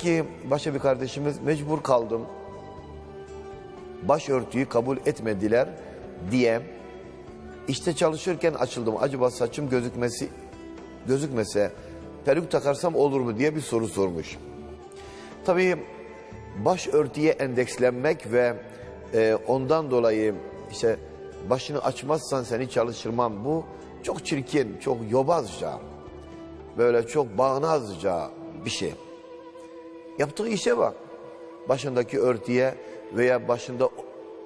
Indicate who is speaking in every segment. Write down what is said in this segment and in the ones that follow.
Speaker 1: ki başka bir kardeşimiz mecbur kaldım. Başörtüyü kabul etmediler diye işte çalışırken açıldım. Acaba saçım gözükmesi gözükmese peruk takarsam olur mu diye bir soru sormuş. Tabii başörtüye endekslenmek ve e, ondan dolayı işte başını açmazsan seni çalıştırmam bu çok çirkin, çok yobazca, böyle çok bağnazca bir şey. Yaptığı işe bak. Başındaki örtüye veya başında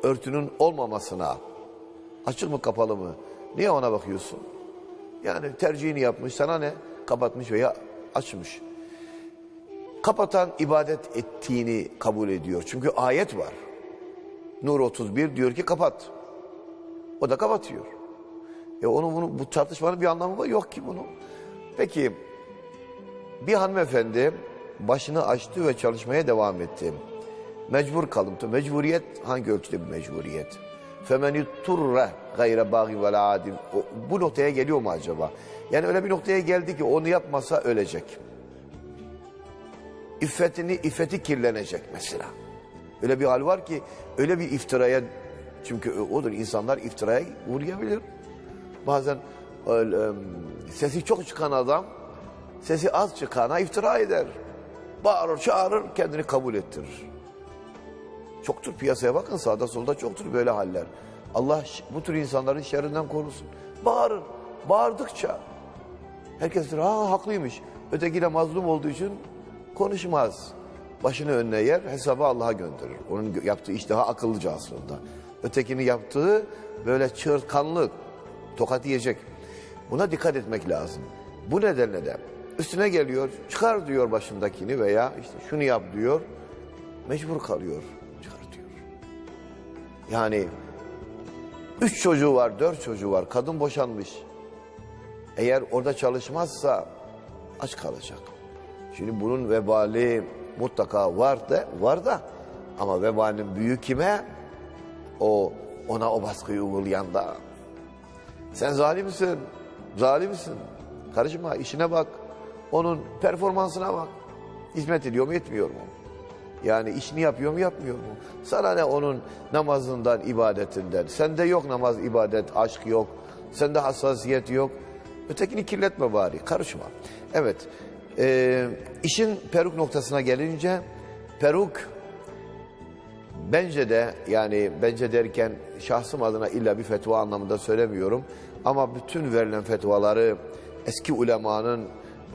Speaker 1: örtünün olmamasına açık mı kapalı mı? Niye ona bakıyorsun? Yani tercihini yapmış sana ne? Kapatmış veya açmış. Kapatan ibadet ettiğini kabul ediyor. Çünkü ayet var. Nur 31 diyor ki kapat. O da kapatıyor. E onun bunu bu tartışmanın bir anlamı var yok ki bunun. Peki bir hanımefendi başını açtı ve çalışmaya devam etti. Mecbur kalıntı. Mecburiyet hangi ölçüde bir mecburiyet? Femeni turre gayre bagi ve adim. Bu noktaya geliyor mu acaba? Yani öyle bir noktaya geldi ki onu yapmasa ölecek. İffetini, iffeti kirlenecek mesela. Öyle bir hal var ki öyle bir iftiraya çünkü odur insanlar iftiraya uğrayabilir. Bazen öyle, sesi çok çıkan adam sesi az çıkana iftira eder. Bağırır, çağırır, kendini kabul ettirir. Çoktur piyasaya bakın sağda solda çoktur böyle haller. Allah bu tür insanların şerrinden korusun. Bağırır. Bağırdıkça herkes der ha haklıymış. Öteki de mazlum olduğu için konuşmaz. Başını önüne yer hesabı Allah'a gönderir. Onun yaptığı iş daha akıllıca aslında. Ötekinin yaptığı böyle çığırtkanlık, tokat yiyecek. Buna dikkat etmek lazım. Bu nedenle de üstüne geliyor, çıkar diyor başındakini veya işte şunu yap diyor. Mecbur kalıyor, çıkartıyor. Yani üç çocuğu var, dört çocuğu var, kadın boşanmış. Eğer orada çalışmazsa aç kalacak. Şimdi bunun vebali mutlaka var da, var da ama vebalin büyük kime? O ona o baskıyı uygulayan da. Sen zalimsin, zalimsin. Karışma, işine bak. Onun performansına bak. Hizmet ediyor mu, etmiyor mu? Yani işini yapıyor mu, yapmıyor mu? Sana ne onun namazından, ibadetinden? Sende yok namaz, ibadet, aşk yok. Sende hassasiyet yok. Ötekini kirletme bari, karışma. Evet, e, işin peruk noktasına gelince, peruk Bence de yani bence derken şahsım adına illa bir fetva anlamında söylemiyorum. Ama bütün verilen fetvaları eski ulemanın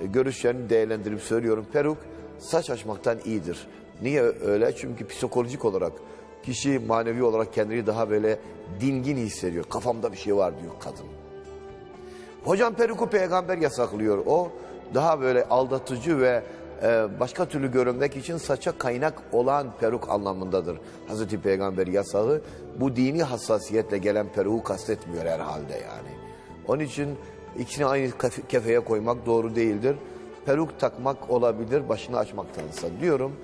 Speaker 1: görüşlerini değerlendirip söylüyorum. Peruk saç açmaktan iyidir. Niye öyle? Çünkü psikolojik olarak kişi manevi olarak kendini daha böyle dingin hissediyor. Kafamda bir şey var diyor kadın. Hocam peruku peygamber yasaklıyor. O daha böyle aldatıcı ve e, başka türlü görünmek için saça kaynak olan peruk anlamındadır. Hazreti Peygamber yasağı bu dini hassasiyetle gelen peruğu kastetmiyor herhalde yani. Onun için ikisini aynı kef- kefeye koymak doğru değildir. Peruk takmak olabilir başını açmaktansa diyorum.